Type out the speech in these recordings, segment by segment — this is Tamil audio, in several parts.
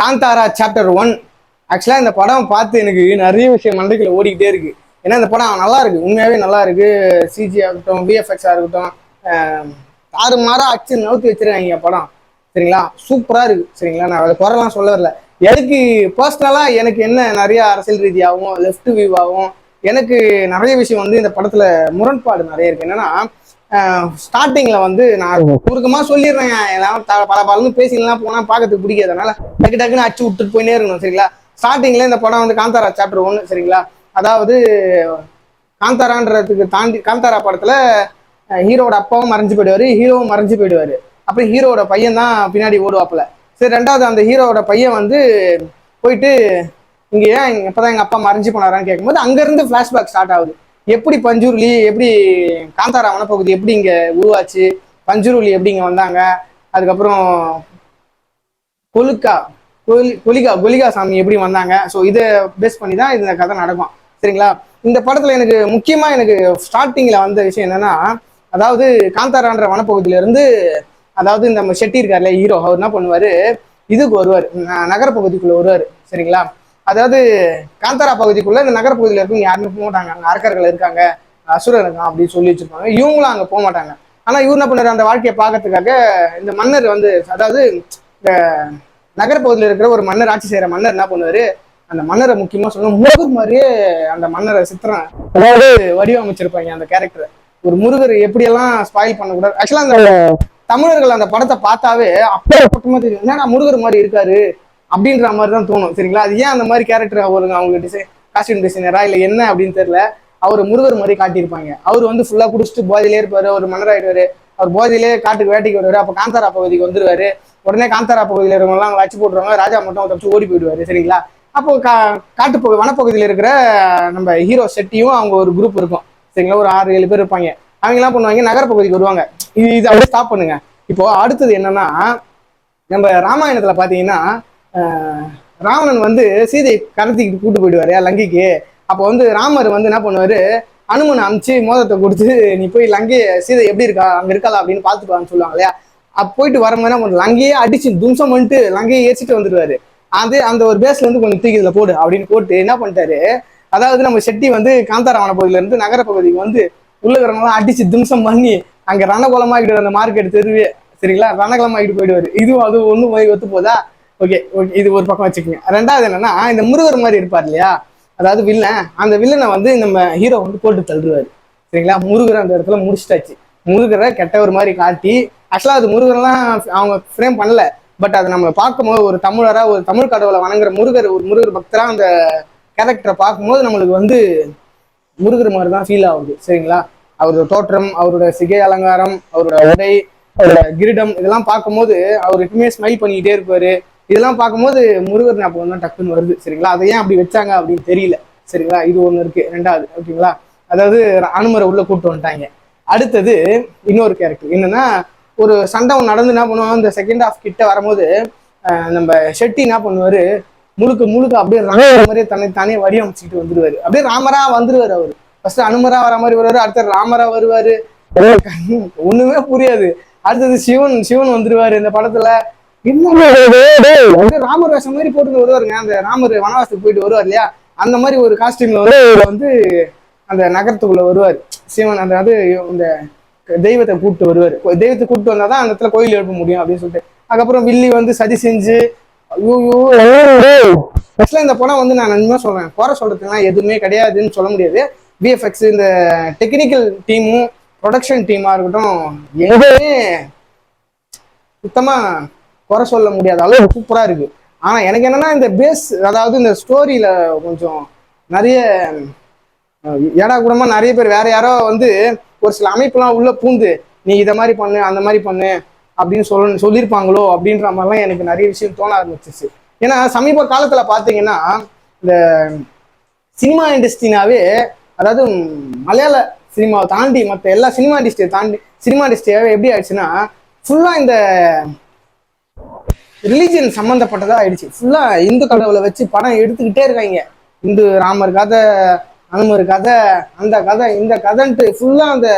காந்தாரா சாப்டர் ஒன் ஆக்சுவலாக இந்த படம் பார்த்து எனக்கு நிறைய விஷயம் மண்டைக்குள்ள ஓடிக்கிட்டே இருக்கு. ஏன்னா இந்த படம் நல்லா இருக்கு. உண்மையாகவே நல்லா இருக்கு. சிஜி ஆகட்டும் விஎஃப்எக்ஸாக இருக்கட்டும் ஆறு மாதம் அச்சு நவுத்தி வச்சிருக்காங்க படம். சரிங்களா? சூப்பராக இருக்கு. சரிங்களா? நான் அதை குறைலாம் சொல்ல வரல. எனக்கு பர்சனலாக எனக்கு என்ன நிறைய அரசியல் ரீதியாகவும் லெஃப்ட் வியூவாகவும் எனக்கு நிறைய விஷயம் வந்து இந்த படத்தில் முரண்பாடு நிறைய இருக்கு. என்னன்னா ஸ்டார்டிங்ல வந்து நான் குறுக்கமா சொல்லிடுறேன். எல்லாம் பல பலன்னு பேசிக்கலாம் போனா பார்க்கறதுக்கு பிடிக்காது. அதனால டக்கு டக்குன்னு அடிச்சு விட்டுட்டு போயினே இருக்கணும் சரிங்களா? ஸ்டார்டிங்ல இந்த படம் வந்து காந்தாரா சாப்டர் ஒன்று சரிங்களா? அதாவது காந்தாரான்றதுக்கு தாண்டி காந்தாரா படத்துல ஹீரோட அப்பாவும் மறைஞ்சு போயிடுவாரு ஹீரோவும் மறைஞ்சு போயிடுவாரு. அப்புறம் ஹீரோவோட பையன் தான் பின்னாடி ஓடுவாப்புல. சரி ரெண்டாவது அந்த ஹீரோவோட பையன் வந்து போயிட்டு இங்க ஏன் இங்க இப்பதான் எங்க அப்பா மறைஞ்சு போனாரான்னு கேட்கும்போது அங்க இருந்து பிளாஷ்பேக் ஸ்டார்ட் ஆகுது. எப்படி பஞ்சூர்லி எப்படி காந்தாரா வனப்பகுதி எப்படி இங்க உருவாச்சு? பஞ்சூர்லி எப்படி இங்க வந்தாங்க? அதுக்கப்புறம் கொலுக்கா கொலி கொலிகா கொலிகா சாமி எப்படி வந்தாங்க? ஸோ இதை பேஸ் பண்ணி தான் இந்த கதை நடக்கும். சரிங்களா? இந்த படத்துல எனக்கு முக்கியமா எனக்கு ஸ்டார்டிங்ல வந்த விஷயம் என்னன்னா அதாவது காந்தாரான்ற வனப்பகுதியில இருந்து அதாவது இந்த நம்ம ஷெட்டி இருக்கார்ல ஹீரோ அவர் என்ன பண்ணுவாரு? இதுக்கு வருவார். நகரப்பகுதிக்குள்ளே நகரப்பகுதிக்குள்ள வருவார். சரிங்களா? அதாவது காந்தாரா பகுதிக்குள்ள இந்த நகரப்பகுதியில இருக்கவங்க யாருமே போக மாட்டாங்க. அங்க அரக்கர்கள் இருக்காங்க அசுரர் இருக்கான் அப்படின்னு சொல்லி வச்சிருப்பாங்க. இவங்களும் அங்க போக மாட்டாங்க. ஆனா இவர் என்ன பண்ணாரு? அந்த வாழ்க்கையை பார்க்கறதுக்காக இந்த மன்னர் வந்து அதாவது இந்த நகரப்பகுதியில் இருக்கிற ஒரு மன்னர் ஆட்சி செய்யற மன்னர் என்ன பண்ணுவாரு? அந்த மன்னரை முக்கியமா சொல்லணும். முருகர் மாதிரியே அந்த மன்னரை சித்திரம் அதாவது வடிவமைச்சிருப்பாங்க அந்த கேரக்டரை ஒரு முருகர் எப்படியெல்லாம் ஸ்பாயில் பண்ணக்கூடாது? ஆக்சுவலா அந்த தமிழர்கள் அந்த படத்தை பார்த்தாவே அப்பட்டமா தெரியும். என்னடா முருகர் மாதிரி இருக்காரு? அப்படின்ற மாதிரி தான் தோணும் சரிங்களா? அது ஏன் அந்த மாதிரி கேரக்டர் அவருங்க அவங்க டிசைன் காஸ்டியூம் டிசைனரா இல்லை என்ன அப்படின்னு தெரியல. அவர் முருகர் மாதிரி காட்டியிருப்பாங்க. அவர் வந்து ஃபுல்லாக குடிச்சிட்டு போதையிலே இருப்பாரு. ஒரு மன்னராயிடுவாரு அவர் போதையிலே காட்டுக்கு வேட்டைக்கு வருவார். அப்போ காந்தாரா பகுதிக்கு வந்துருவாரு. உடனே காந்தாரா பகுதியில் இருக்கவங்களாம் எல்லாம் போட்டுருவாங்க. ராஜா மட்டும் தப்பிச்சு ஓடி போயிடுவாரு சரிங்களா? அப்போ கா காட்டுப்பகுதி வனப்பகுதியில் இருக்கிற நம்ம ஹீரோ செட்டியும் அவங்க ஒரு குரூப் இருக்கும் சரிங்களா? ஒரு ஆறு ஏழு பேர் இருப்பாங்க. அவங்க எல்லாம் பண்ணுவாங்க? நகரப்பகுதிக்கு வருவாங்க. இது இது அப்படியே ஸ்டாப் பண்ணுங்க. இப்போ அடுத்தது என்னன்னா நம்ம ராமாயணத்துல பாத்தீங்கன்னா ராவணன் வந்து சீதையை கடத்திக்கிட்டு கூட்டு போயிடுவாரு லங்கைக்கு. அப்போ வந்து ராமர் வந்து என்ன பண்ணுவாரு அனுமனை அனுப்பிச்சு மோதத்தை கொடுத்து நீ போய் லங்கையை சீதை எப்படி இருக்கா அங்க இருக்காளா அப்படின்னு பாத்துக்கலாம்னு சொல்லுவாங்க இல்லையா? அப்ப போயிட்டு வரும்போது என்ன பண்ணும் லங்கையே அடிச்சு தும்சம் பண்ணிட்டு லங்கையை ஏச்சிட்டு வந்துடுவாரு. அது அந்த ஒரு பேஸ்ல இருந்து கொஞ்சம் தூக்கி இதுல போடு அப்படின்னு போட்டு என்ன பண்ணிட்டாரு அதாவது நம்ம செட்டி வந்து காந்தாராவண பகுதியில இருந்து நகர பகுதிக்கு வந்து உள்ள அடிச்சு தும்சம் பண்ணி அங்க ரணகுலமாகிட்டு அந்த மார்க்கெட் தெருவே சரிங்களா ரணகுலமாகிட்டு போயிடுவாரு. இதுவும் அது ஒன்றும் போய் ஒத்து போதா? ஓகே ஓகே இது ஒரு பக்கம் வச்சுக்கோங்க. ரெண்டாவது என்னன்னா இந்த முருகர் மாதிரி இருப்பார் இல்லையா? அதாவது வில்லன் அந்த வில்லனை வந்து நம்ம ஹீரோ வந்து போட்டு தள்ளுவாரு. சரிங்களா? முருகர் அந்த இடத்துல முடிச்சிட்டாச்சு. முருகரை கெட்டவர் மாதிரி காட்டி ஆக்சுவலா அது முருகர்லாம் அவங்க ஃப்ரேம் பண்ணல. பட் அதை நம்ம பார்க்கும்போது ஒரு தமிழரா ஒரு தமிழ் கடவுளை வணங்குற முருகர் ஒரு முருகர் பக்தரா அந்த கேரக்டரை பார்க்கும்போது நம்மளுக்கு வந்து முருகர் மாதிரி தான் ஃபீல் ஆகுது. சரிங்களா? அவரோட தோற்றம் அவரோட சிகை அலங்காரம் அவரோட உடை அவரோட கிரீடம் இதெல்லாம் பார்க்கும்போது அவர் எப்பவுமே ஸ்மைல் பண்ணிக்கிட்டே இருப்பாரு. இதெல்லாம் பார்க்கும்போது முருகர் ஞாபகம் தான் டக்குன்னு வருது சரிங்களா? அதை ஏன் அப்படி வச்சாங்க அப்படின்னு தெரியல சரிங்களா? இது ஒன்று இருக்கு ரெண்டாவது ஓகேங்களா? அதாவது அனுமரை உள்ள கூப்பிட்டு வந்துட்டாங்க. அடுத்தது இன்னொரு கேரக்டர் என்னன்னா ஒரு சண்டை நடந்து என்ன பண்ணுவாங்க இந்த செகண்ட் ஹாஃப் கிட்ட வரும்போது நம்ம ஷெட்டி என்ன பண்ணுவாரு? முழுக்க முழுக்க அப்படியே ராமர் மாதிரியே தன்னை தானே வடிவமைச்சுட்டு வந்துருவாரு. அப்படியே ராமரா வந்துருவாரு அவரு. ஃபர்ஸ்ட் அனுமரா வர மாதிரி வருவாரு அடுத்த ராமரா வருவாரு. ஒண்ணுமே புரியாது. அடுத்தது சிவன் சிவன் வந்துருவாரு இந்த படத்துல. ராமர் வேஷம் மாதிரி போட்டு வருவாருங்க. அந்த ராமர் வனவாசத்துக்கு போயிட்டு வருவார் இல்லையா? அந்த மாதிரி ஒரு காஸ்டியூம்ல வந்து வந்து அந்த நகரத்துக்குள்ள வருவார். சிவன் அந்த அது இந்த தெய்வத்தை கூப்பிட்டு வருவார். தெய்வத்தை கூப்பிட்டு வந்தாதான் அந்த இடத்துல கோயில் எழுப்ப முடியும் அப்படின்னு சொல்லிட்டு. அதுக்கப்புறம் வில்லி வந்து சதி செஞ்சு ஐயோ ஆக்சுவலாக இந்த படம் வந்து நான் என்ன சொல்றேன். குறை சொல்றதுக்குலாம் எதுவுமே கிடையாதுன்னு சொல்ல முடியாது. விஎஃப்எக்ஸ் இந்த டெக்னிக்கல் டீமும் ப்ரொடக்ஷன் டீமா இருக்கட்டும் எதுவுமே சுத்தமா குறை சொல்ல முடியாத அளவு சூப்பராக இருக்கு. ஆனால் எனக்கு என்னன்னா இந்த பேஸ் அதாவது இந்த ஸ்டோரியில கொஞ்சம் நிறைய ஏடா கூடமா நிறைய பேர் வேற யாரோ வந்து ஒரு சில அமைப்புலாம் உள்ள பூந்து நீ இதை மாதிரி பண்ணு அந்த மாதிரி பண்ணு அப்படின்னு சொல்ல சொல்லியிருப்பாங்களோ அப்படின்ற மாதிரிலாம் எனக்கு நிறைய விஷயம் தோண ஆரம்பிச்சிச்சு ஏன்னா சமீப காலத்தில் பார்த்தீங்கன்னா இந்த சினிமா இண்டஸ்ட்ரினாவே அதாவது மலையாள சினிமாவை தாண்டி மற்ற எல்லா சினிமா இண்டஸ்ட்ரியை தாண்டி சினிமா இண்டஸ்ட்ரியாவே எப்படி ஆயிடுச்சுன்னா ஃபுல்லாக இந்த ரிலீஜியன் சம்மந்தப்பட்டதா ஆயிடுச்சு. ஃபுல்லா இந்து கடவுளை வச்சு படம் எடுத்துக்கிட்டே இருக்காங்க. இந்து ராமர் கதை அனுமர் கதை அந்த கதை இந்த கதைன்ட்டு ஃபுல்லா அந்த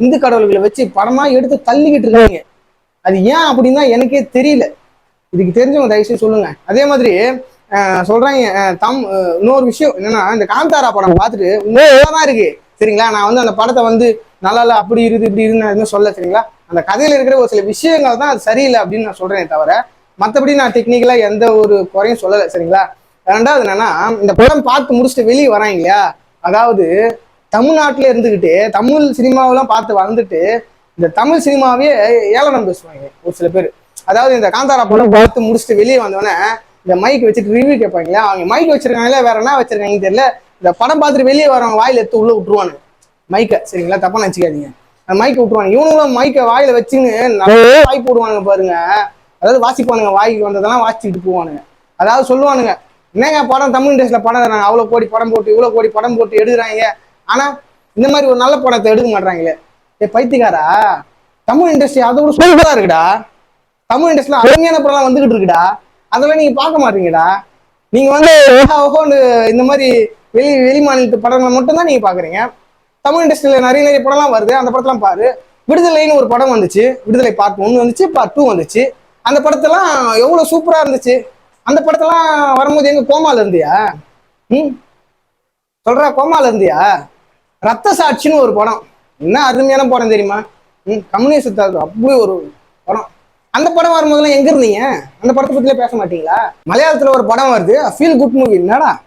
இந்து கடவுள்களை வச்சு படமா எடுத்து தள்ளிக்கிட்டு இருக்காங்க. அது ஏன் அப்படின்னா எனக்கே தெரியல. இதுக்கு தெரிஞ்சவங்க தயவுசெய்து சொல்லுங்க. அதே மாதிரி அஹ், சொல்றாங்க தம் இன்னொரு விஷயம் என்னன்னா இந்த காந்தாரா படம் பார்த்துட்டு தான் இருக்கு. சரிங்களா? நான் வந்து அந்த படத்தை வந்து நல்லா அப்படி இருக்குது இப்படி இருந்து நான் சொல்ல சரிங்களா? அந்த கதையில இருக்கிற ஒரு சில விஷயங்கள் தான் அது சரியில்லை அப்படின்னு நான் சொல்றேனே தவிர மற்றபடி நான் டெக்னிக்கலா எந்த ஒரு குறையும் சொல்லலை சரிங்களா? ரெண்டாவது என்னன்னா இந்த படம் பார்த்து முடிச்சுட்டு வெளியே வராங்க இல்லையா? அதாவது தமிழ்நாட்டுல இருந்துகிட்டு தமிழ் சினிமாவெல்லாம் பார்த்து வளர்ந்துட்டு இந்த தமிழ் சினிமாவே ஏளனம் பேசுவாங்க ஒரு சில பேர். அதாவது இந்த காந்தாரா படம் பார்த்து முடிச்சுட்டு வெளியே வந்தோடனே இந்த மைக் வச்சுட்டு ரிவ்யூ கேட்பாங்களா அவங்க மைக் வச்சிருக்காங்களா வேற என்ன வச்சிருக்காங்கன்னு தெரியல. இந்த படம் பார்த்துட்டு வெளியே வரவங்க வாயில எடுத்து உள்ள விட்டுருவானு மைக்கை சரிங்களா? தப்பா நினச்சிக்காதீங்க. மைக்கை விட்டுருவாங்க இவனுங்களும் மைக்கை வாயில வச்சுன்னு நிறைய வாய் போடுவானுங்க பாருங்க. அதாவது வாசிப்பானுங்க வாய்க்கு வந்ததெல்லாம் வாசிச்சுட்டு போவானுங்க. அதாவது சொல்லுவானுங்க என்னங்க படம் தமிழ் இண்டஸ்ட்ரியில் படம் தராங்க அவ்வளோ கோடி படம் போட்டு இவ்வளோ கோடி படம் போட்டு எடுக்கிறாங்க. ஆனா இந்த மாதிரி ஒரு நல்ல படத்தை எடுக்க மாட்டாங்களே ஏ பைத்தியக்காரா தமிழ் இண்டஸ்ட்ரி அதை விட சூப்பரா இருக்குடா. தமிழ் இண்டஸ்ட்ரியில் அருமையான படம்லாம் வந்துகிட்டு இருக்குடா. அதெல்லாம் நீங்க பார்க்க மாட்டீங்கடா. நீங்க வந்து ஓஹோன்னு இந்த மாதிரி வெளி வெளி மாநிலத்து படங்களை மட்டும்தான் நீங்க பாக்குறீங்க தமிழ் இண்டஸ்ட்ரியில நிறைய நிறைய படம்லாம் வருது. அந்த படத்தெல்லாம் பாரு. விடுதலைன்னு ஒரு படம் வந்துச்சு. விடுதலை பார்ட் ஒன்று வந்துச்சு பார்ட் டூ வந்துச்சு. அந்த படத்தெல்லாம் எவ்வளோ சூப்பராக இருந்துச்சு? அந்த படத்தெல்லாம் வரும்போது எங்க கோமால இருந்தியா? ம்? சொல்றா கோமால இருந்தியா? ரத்த சாட்சின்னு ஒரு படம். என்ன அருமையான படம் தெரியுமா? ம் கம்யூனிஸ்ட் அப்படி ஒரு படம். அந்த படம் வரும்போதெல்லாம் எங்க இருந்தீங்க? அந்த படத்தை பத்தியே பேச மாட்டீங்களா? மலையாளத்துல ஒரு படம் வருது ஃபீல் குட் மூவி என்னடா?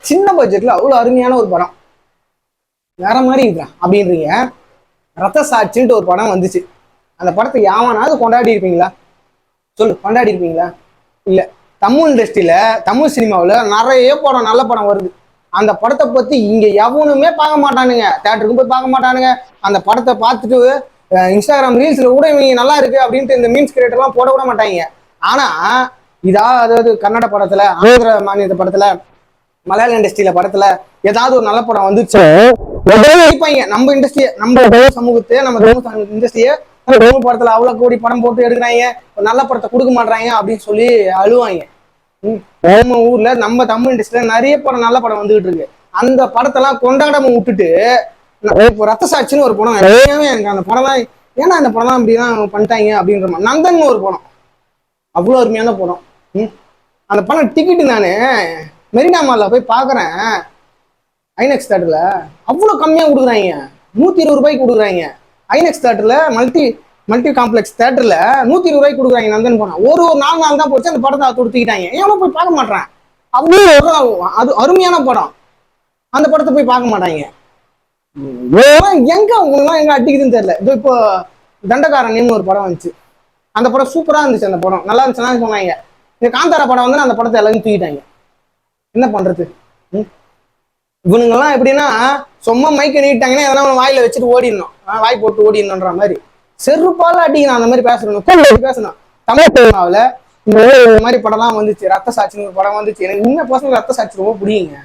சின்ன பட்ஜெட்ல அவ்வளோ அருமையான ஒரு படம். வேற மாதிரி இருக்கா? அப்படின்றீங்க. ரத்த சாட்சின்ட்டு ஒரு படம் வந்துச்சு. அந்த படத்தை யாவனாவது கொண்டாடி இருப்பீங்களா? சொல்லு கொண்டாடி இருப்பீங்களா? இல்ல. தமிழ் இண்டஸ்ட்ரியில தமிழ் சினிமாவுல நிறைய படம் நல்ல படம் வருது. அந்த படத்தை பத்தி இங்க எவனுமே பார்க்க மாட்டானுங்க. தேட்டருக்கு போய் பார்க்க மாட்டானுங்க. அந்த படத்தை பார்த்துட்டு இன்ஸ்டாகிராம் ரீல்ஸ்ல கூட இவங்க நல்லா இருக்கு அப்படின்ட்டு இந்த மீன்ஸ் கிரியேட்டர்லாம் போட விட மாட்டாங்க. ஆனா இதா அதாவது கன்னட படத்துல ஆந்திர மாநில படத்துல மலையாள இண்டஸ்ட்ரியில படத்துல ஏதாவது ஒரு நல்ல படம் வந்துச்சு நம்ம இண்டஸ்ட்ரிய நம்ம தமிழ் சமூகத்தை நம்ம இண்டஸ்ட்ரிய தமிழ் படத்துல அவ்வளவு கோடி படம் போட்டு எடுக்கிறாங்க. நல்ல படத்தை கொடுக்க மாட்டாங்க அப்படின்னு சொல்லி அழுவாங்க. நம்ம ஊர்ல நம்ம தமிழ் இண்டஸ்ட்ரியில நிறைய படம் நல்ல படம் வந்துகிட்டு இருக்கு. அந்த படத்தெல்லாம் கொண்டாடாம விட்டுட்டு இப்போ ரத்த சாட்சின்னு ஒரு படம் நிறையவே எனக்கு அந்த படம்லாம் ஏன்னா அந்த படம்லாம் இப்படிலாம் பண்ணிட்டாங்க அப்படின்ற மாதிரி. நந்தன் ஒரு படம். அவ்வளோ அருமையான படம். ம் அந்த படம் டிக்கெட்டு நான் மெரினா மாலில் போய் பார்க்குறேன் ஐநெக்ஸ் தேட்டரில் அவ்வளோ கம்மியாக கொடுக்குறாங்க. நூற்றி இருபது ரூபாய்க்கு கொடுக்குறாங்க. ஐநெக்ஸ் தேட்டரில் மல்டி மல்டி காம்ப்ளெக்ஸ் தேட்டரில் நூற்றி இருபது ரூபாய்க்கு கொடுக்குறாங்க நந்தன் படம் ஒரு ஒரு நாலு நாள் தான் போச்சு அந்த படத்தை கொடுத்துக்கிட்டாங்க. ஏன்னா போய் பார்க்க மாட்டேறேன் அவ்வளோ அது அருமையான படம். அந்த படத்தை போய் பார்க்க மாட்டாங்க. இதெல்லாம் எங்க உங்களெல்லாம் எங்க அடிக்குதுன்னு தெரியல. இப்போ இப்போ தண்டகாரன் ஒரு படம் வந்துச்சு. அந்த படம் சூப்பராக இருந்துச்சு அந்த படம். நல்லா இருந்துச்சுன்னா சொன்னாங்க. இந்த காந்தாரா படம் வந்து அந்த படத்தை எல்லாரும் தூக்கிட்டாங்க. என்ன பண்றது? ம்? இவனுங்கெல்லாம் எப்படின்னா சும்மா மைக்க நீட்டாங்கன்னா எதனா வாயில வச்சுட்டு ஓடிடணும். வாய் போட்டு ஓடிடணுன்ற மாதிரி. செருப்பால அடிக்கணும் அந்த மாதிரி பேசணும் பேசணும் தமிழ் சினிமாவில் இந்த மாதிரி படம்லாம் வந்துச்சு. ரத்த சாட்சின்னு ஒரு படம் வந்துச்சு. எனக்கு உண்மை பசங்க ரத்த சாட்சி ரொம்ப பிடிக்குங்க.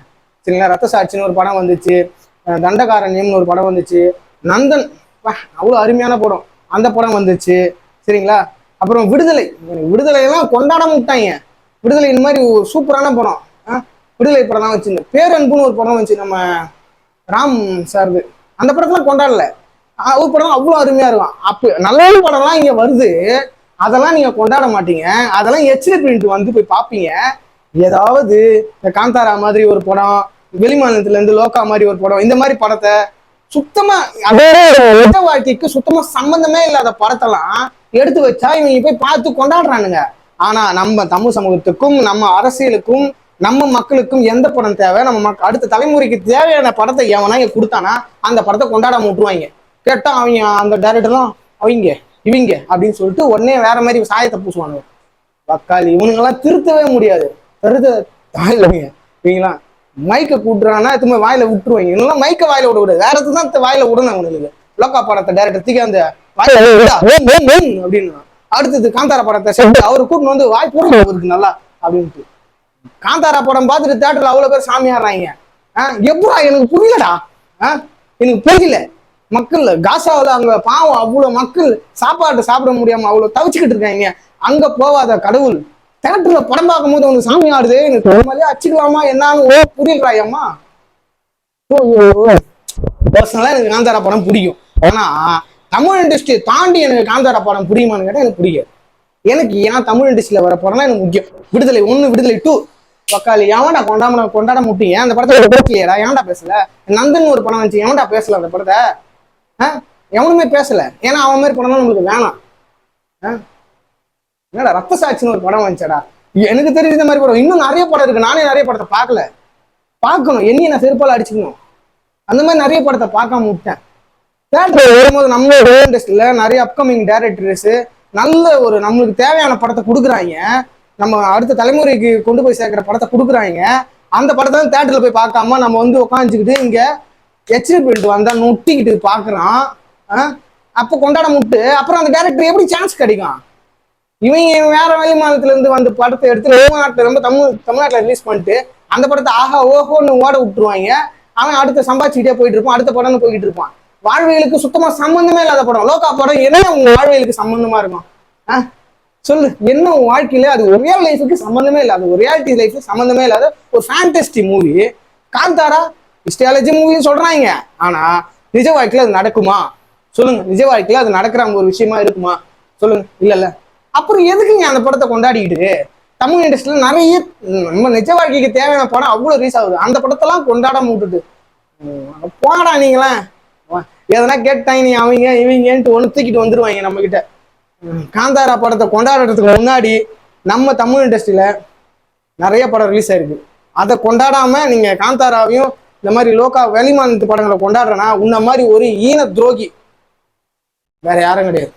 சரிங்களா? ரத்த சாட்சின்னு ஒரு படம் வந்துச்சு. தண்டகாரண்யம்னு ஒரு படம் வந்துச்சு. நந்தன் அவ்வளோ அருமையான படம். அந்த படம் வந்துச்சு. சரிங்களா? அப்புறம் விடுதலை. விடுதலையெல்லாம் கொண்டாட விட்டாங்க. விடுதலை இந்த மாதிரி சூப்பரான படம். ஆ, விடுதலை படம் வச்சு பேரன்புன்னு ஒரு படம் வச்சு நம்ம ராம் சார்து அந்த படத்தெல்லாம் கொண்டாடல. ஒரு படம் அவ்வளோ அருமையா இருக்கும். அப்போ நல்ல படம்லாம் இங்க வருது. அதெல்லாம் நீங்க கொண்டாட மாட்டீங்க. அதெல்லாம் ஹெச்டி பிரிண்ட் வந்து போய் பார்ப்பீங்க ஏதாவது இந்த காந்தாரா மாதிரி ஒரு படம் வெளிமாநிலத்துல இருந்து லோக்கா மாதிரி ஒரு படம் இந்த மாதிரி படத்தை சுத்தமா அதே நிஜ வாழ்க்கைக்கு சுத்தமா சம்பந்தமே இல்லாத படத்தெல்லாம் எடுத்து வச்சா இவங்க போய் பார்த்து கொண்டாடுறானுங்க. ஆனா நம்ம தமிழ் சமூகத்துக்கும் நம்ம அரசியலுக்கும் நம்ம மக்களுக்கும் எந்த படம் தேவை? நம்ம அடுத்த தலைமுறைக்கு தேவையான படத்தை எவனா இங்க கொடுத்தானா அந்த படத்தை கொண்டாடாம விட்டுருவாங்க. கேட்டா அவங்க அந்த டைரக்டர்லாம் அவங்க இவங்க அப்படின்னு சொல்லிட்டு உடனே வேற மாதிரி சாயத்தை பூசுவானுங்க. வக்காளி இவனுங்கெல்லாம் திருத்தவே முடியாது. திருத்த தாயில்லைங்க இவங்களாம் மைக்கை கூட்டுறாங்கன்னா திரும்ப வாயில விட்டுருவாங்க. இவங்கெல்லாம் மைக்கை வாயில விட விடாது வேற தான் வாயில விடணும் அவனுக்கு லோக்கா படத்தை டைரக்டர் தூக்கி அந்த வாயில விடா, அப்படின்னு அடுத்தது காந்தாரா படத்தை செஞ்சு அவரு கூட்டின்னு வந்து வாய் போடுங்க அவருக்கு நல்லா அப்படின்ட்டு. காந்தாரா படம் பார்த்துட்டு தேட்டர்ல அவ்வளவு பேர் சாமி ஆடுறாங்க. எப்படா எனக்கு புரியலடா? ஆ? எனக்கு புரியல. மக்கள் காசாவில் அங்க பாவம் அவ்வளவு மக்கள் சாப்பாடு சாப்பிட முடியாம அவ்வளவு தவிச்சுக்கிட்டு இருக்காங்க. அங்க போவாத கடவுள். தேட்டர்ல படம் பார்க்கும் போது அவனுக்கு சாமி ஆடுது எனக்கு உண்மையிலேயே அச்சுக்கலாமா என்னன்னு ஓ புரியலையம்மா பர்சனலா எனக்கு காந்தாரா படம் பிடிக்கும். ஆனா தமிழ் இண்டஸ்ட்ரியை தாண்டி எனக்கு காந்தாரா படம் பிடிக்குமான்னு கேட்டா எனக்கு பிடிக்காது. எனக்கு ஏன் தமிழ் இண்டஸ்ட்ரியில் வர போறேன்னா எனக்கு முக்கியம். விடுதலை ஒண்ணு விடுதலை டூ பக்காளி ஏன்டா கொண்டாம கொண்டாட முட்டீங்க? அந்த படத்தை பேசலையடா ஏன்டா பேசல? நந்தன் ஒரு படம் வந்துச்சு ஏன்டா பேசல அந்த படத்தை? எவனுமே பேசல. ஏன்னா அவன் மாதிரி படம் நம்மளுக்கு வேணாம். என்னடா ரத்த சாட்சின்னு ஒரு படம் வந்துச்சடா. எனக்கு தெரிஞ்ச இந்த மாதிரி படம் இன்னும் நிறைய படம் இருக்கு. நானே நிறைய படத்தை பார்க்கல. பார்க்கணும். என்னையும் நான் செருப்பால் அடிச்சுக்கணும். அந்த மாதிரி நிறைய படத்தை பார்க்காம விட்டேன். தேட்டர் வரும்போது நம்ம இண்டஸ்ட்ரியில் நிறைய அப்கமிங் டேரக்டர்ஸு நல்ல ஒரு நம்மளுக்கு தேவையான படத்தை கொடுக்குறாங்க. நம்ம அடுத்த தலைமுறைக்கு கொண்டு போய் சேர்க்குற படத்தை கொடுக்குறாங்க. அந்த படத்தை வந்து தேட்டரில் போய் பார்க்காம நம்ம வந்து உட்காந்துக்கிட்டு இங்கே ஹெச்டி பிரிண்ட் வந்தால் நொட்டிக்கிட்டு பார்க்குறான். அப்போ கொண்டாட முட்டு. அப்புறம் அந்த டேரக்டர் எப்படி சான்ஸ் கிடைக்கும்? இவங்க வேற வெளி மாநிலத்துல இருந்து வந்து படத்தை எடுத்து நம்ம நாட்டில் ரொம்ப தமிழ் தமிழ்நாட்டுல ரிலீஸ் பண்ணிட்டு அந்த படத்தை ஆஹா ஓஹோன்னு ஓட விட்டுருவாங்க. அவன் அடுத்த சம்பாதிச்சுக்கிட்டே போயிட்டு இருப்பான். அடுத்த படம்னு போய்கிட்டு இருப்பான். வாழ்வியலுக்கு சுத்தமா சம்பந்தமே இல்லாத படம். லோகா படம் என்ன உங்க வாழ்வியலுக்கு சம்பந்தமா இருக்கும்? ஆ? சொல்லு. என்ன உன் வாழ்க்கையில அது ஒரு ரியல் லைஃபுக்கு சம்பந்தமே இல்லாத ஒரு ரியாலிட்டி லைஃபுக்கு சம்பந்தமே இல்லாத ஒரு ஃபேண்டஸ்டி மூவி காந்தாரா? ஹிஸ்டாலஜி மூவின்னு சொல்றாங்க. ஆனா நிஜ வாழ்க்கையில அது நடக்குமா? சொல்லுங்க. நிஜ வாழ்க்கையில அது நடக்கிற ஒரு விஷயமா இருக்குமா? சொல்லுங்க. இல்லல்ல அப்புறம் எதுக்குங்க அந்த படத்தை கொண்டாடிக்கிட்டு தமிழ் இண்டஸ்ட்ரியில நிறைய நம்ம நிஜ வாழ்க்கைக்கு தேவையான படம் அவ்வளோ ரீச் ஆகுது. அந்த படத்தெல்லாம் கொண்டாடாம விட்டுட்டு. ம், நீங்களேன் போடா எதனா கேட்டாங்க நீ அவங்க இவங்கன்ட்டு ஒன்று தூக்கிட்டு வந்துருவாங்க நம்ம கிட்ட காந்தாரா படத்தை கொண்டாடுறதுக்கு முன்னாடி நம்ம தமிழ் இண்டஸ்ட்ரியில நிறைய படம் ரிலீஸ் ஆயிருக்கு. அதை கொண்டாடாம நீங்க காந்தாராவையும் இந்த மாதிரி லோக்கா வெளிமாநிலத்து படங்களை கொண்டாடுறேன்னா உன்ன மாதிரி ஒரு ஈன துரோகி வேற யாரும் கிடையாது.